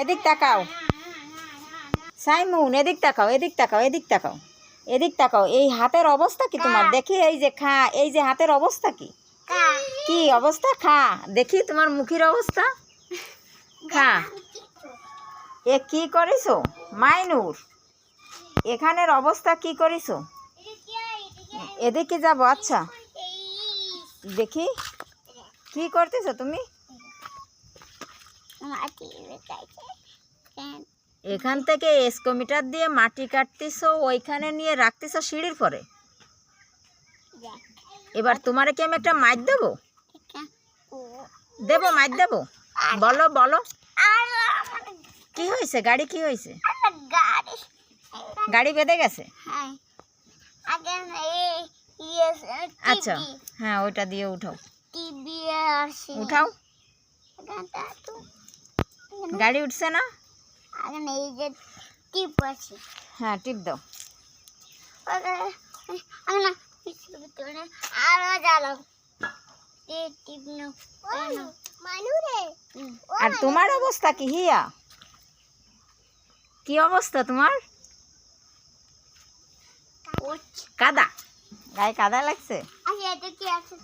এদিক তাকাও। সাইমুন এদিক তাকাও এদিক তাকাও এদিক তাকাও এদিক তাকাও। এই হাতের অবস্থা কি তোমার? দেখি এই যে খা এই যে হাতের অবস্থা কি। কি অবস্থা? খা। দেখি তোমার মুখের অবস্থা। খা। এ কি করিছো? মাইনুর এখানের অবস্থা কি করিছো? এদিকে যাব আচ্ছা। দেখি কি করতেছো তুমি? এখান থেকে এসকোমিটার দিয়ে মাটি কাটতেছো ওইখানে নিয়ে রাখতেছো সিঁড়ির পরে? এবার তোমারে কি আমি একটা মাছ দেবো? দেবো মাছ দেবো? বলো বলো। কি হয়েছে? গাড়ি কি হয়েছে? গাড়ি বেঁধে গেছে? আচ্ছা হ্যাঁ ওইটা দিয়ে উঠাও। উঠাও। গাড়ি উঠছে না? এই যে টিপ আছে। হ্যাঁ টিপ দাও। আরও জ্বালাও। টিপ নাও আর তোমার অবস্থা কি হিয়া? কি অবস্থা তোমার? কাদা। গায়ে কাদা লাগছে? কি আছে?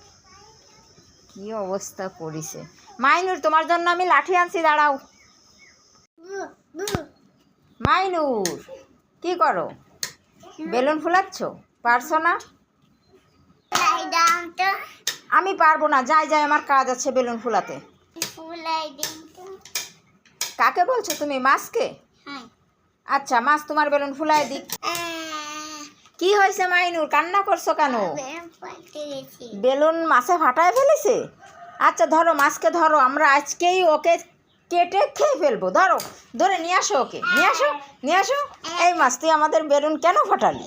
কি অবস্থা করিছে? মাইনুর তোমার জন্য আমি লাঠি আনছি দাঁড়াও। মাইনুর কি করো? বেলুন ফুলাচ্ছ? পারছ না? আমি পারব না যাই যাই আমার কাজ আছে বেলুন ফুলাতে। কাকে বলছো তুমি মাছকে? হ্যাঁ। আচ্ছা মাছ তোমার বেলুন ফুলাই দিক। কি হয়েছে মাইনুর কান্না করছ কেন? বেলুন মাছে ফাটায় ফেলেছে? আচ্ছা ধরো মাছকে ধরো আমরা আজকেই ওকে কেটে খেয়ে ফেলব, ধরো। ধরে নিয়ে আসো ওকে, নিয়ে আসো নিয়ে আসো। এই মাছ, তুই আমাদের বেলুন কেন ফাটালি?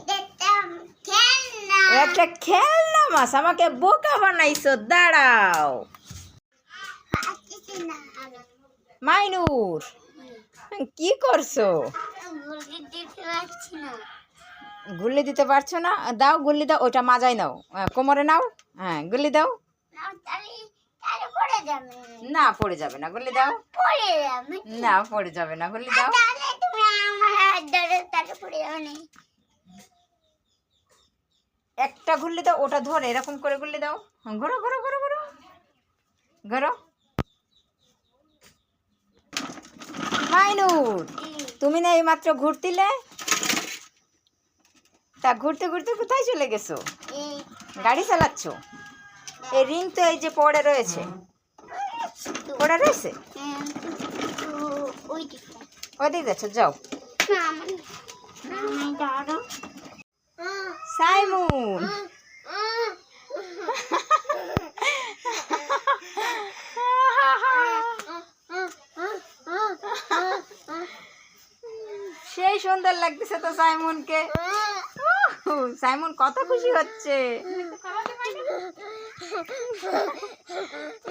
একটা খেলনা মাছ, আমাকে বোকা বানাইছো, দাঁড়াও। মাইনুর, কি করছ? গুল্লি দিতে পারছ না? দাও, গুল্লি দাও, ওটা মাজাই নাও। কোমরে নাও। হ্যাঁ গুল্লি দাও। না পড়ে যাবে না গুল্লি দাও। না পড়ে যাবে। না গুল্লি দাও। একটা গুল্লি দাও ওটা ধরে এরকম করে গুল্লি দাও। হ্যাঁ, ঘোরো ঘোরো ঘোরো ঘোরো। ঘোরো। মাইনুর তুমি না এইমাত্র ঘুরতিলে? তা ঘুরতে ঘুরতে কোথায় চলে গেছো? গাড়ি চালাচ্ছ? এই রিং তো এই যে পড়ে রয়েছে। পড়ে রয়েছে? ওই ওদিকে যাচ্ছ, যাও। সাইমুন। সেই সুন্দর লাগতেছে তো সাইমুনকে। সাইমুন কত খুশি হচ্ছে।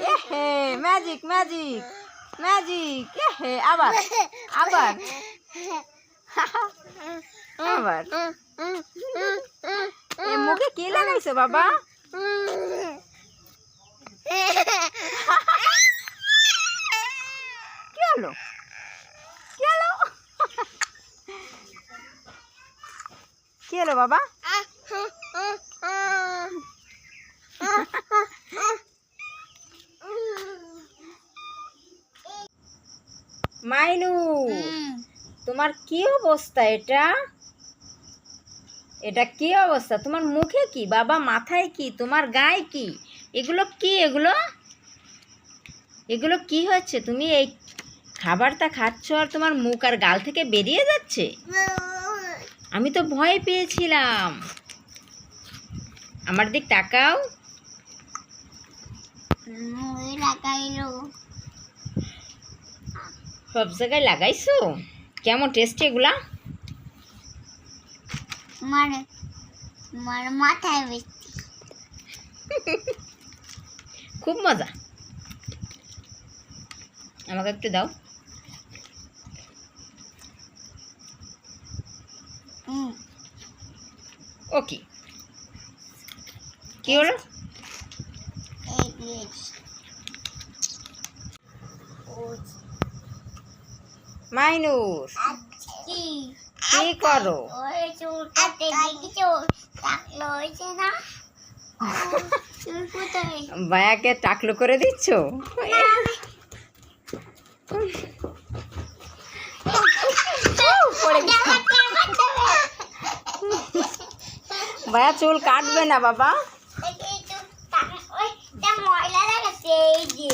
এহে ম্যাজিক ম্যাজিক ম্যাজিক এহে, আবার আবার আবার। এ মুখে কি লাগাইছো বাবা? কি হলো? কি হলো? কি হলো বাবা? মাইনু তোমার কি অবস্থা এটা? এটা কি অবস্থা? তোমার মুখে কি? বাবা মাথায় কি? তোমার গায়ে কি? এগুলো কি এগুলো? এগুলো কি হচ্ছে? তুমি এই খাবারটা খাচ্ছ আর তোমার মুখ আর গাল থেকে বেরিয়ে যাচ্ছে? আমি তো ভয় পেয়েছিলাম। আমার দিক তাকাও। লাগাইলো সব জায়গায় লাগাইছো? কেমন টেস্টি এগুলা? মাথায় খুব মজা। আমাকে একটু দাও। হুম। ওকে। কি হলো? ও মাইনুস কি কি করো? চুলটাতে টাকলো করে দিচ্ছ। ভাইয়া চুল কাটবে না বাবা ময়লা লাগাচ্ছে এই যে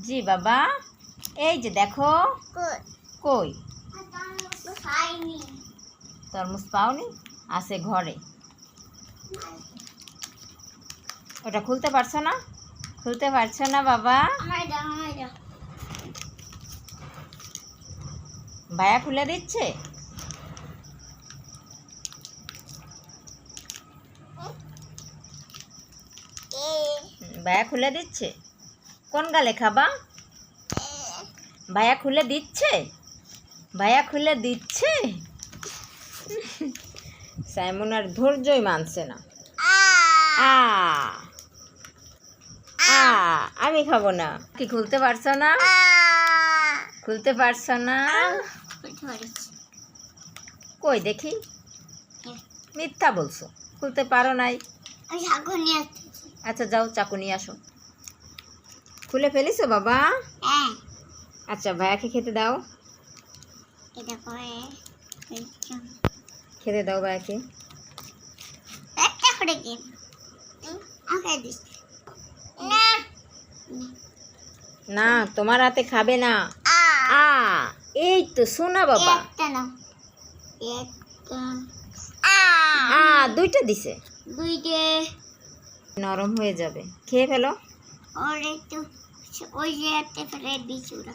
জি বাবা? এই যে দেখো। কই? তরমুজ পাওনি? আছে ঘরে। ওটা খুলতে পারছ না? খুলতে পারছ না বাবা? ভাইয়া খুলে দিচ্ছে? ভাইয়া খুলে দিচ্ছে? কোন গালে খাবা? ভাইয়া খুলে দিচ্ছে? ভাইয়া খুলে দিচ্ছে? সাইমন আর ধৈর্যই মানছে না। আ আ আমি খাব না। কি খুলতে পারছ না? খুলতে পারছ না? কই দেখি? মিথ্যা বলছো খুলতে পারো নাই। আচ্ছা যাও চাকু নিয়ে আসো। খুলে ফেলিছো বাবা? হ্যাঁ। আচ্ছা ভাইয়াকে খেতে দাও। এটা করে খেতে দাও ভাইয়াকে। একটা করে দিন আমাকে দিস। না। না তোমার হাতে খাবে না। আ। এই তো শোনা বাবা। একটা নাও। একটা। আ। দুইটা দিছে। দুইটে। নরম হয়ে যাবে। খেয়ে ফেলো। ওর একটু ওই যে একটা ফেলে দিচ্ছি ওরা।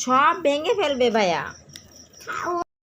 সব ভেঙে ফেলবে ভাইয়া।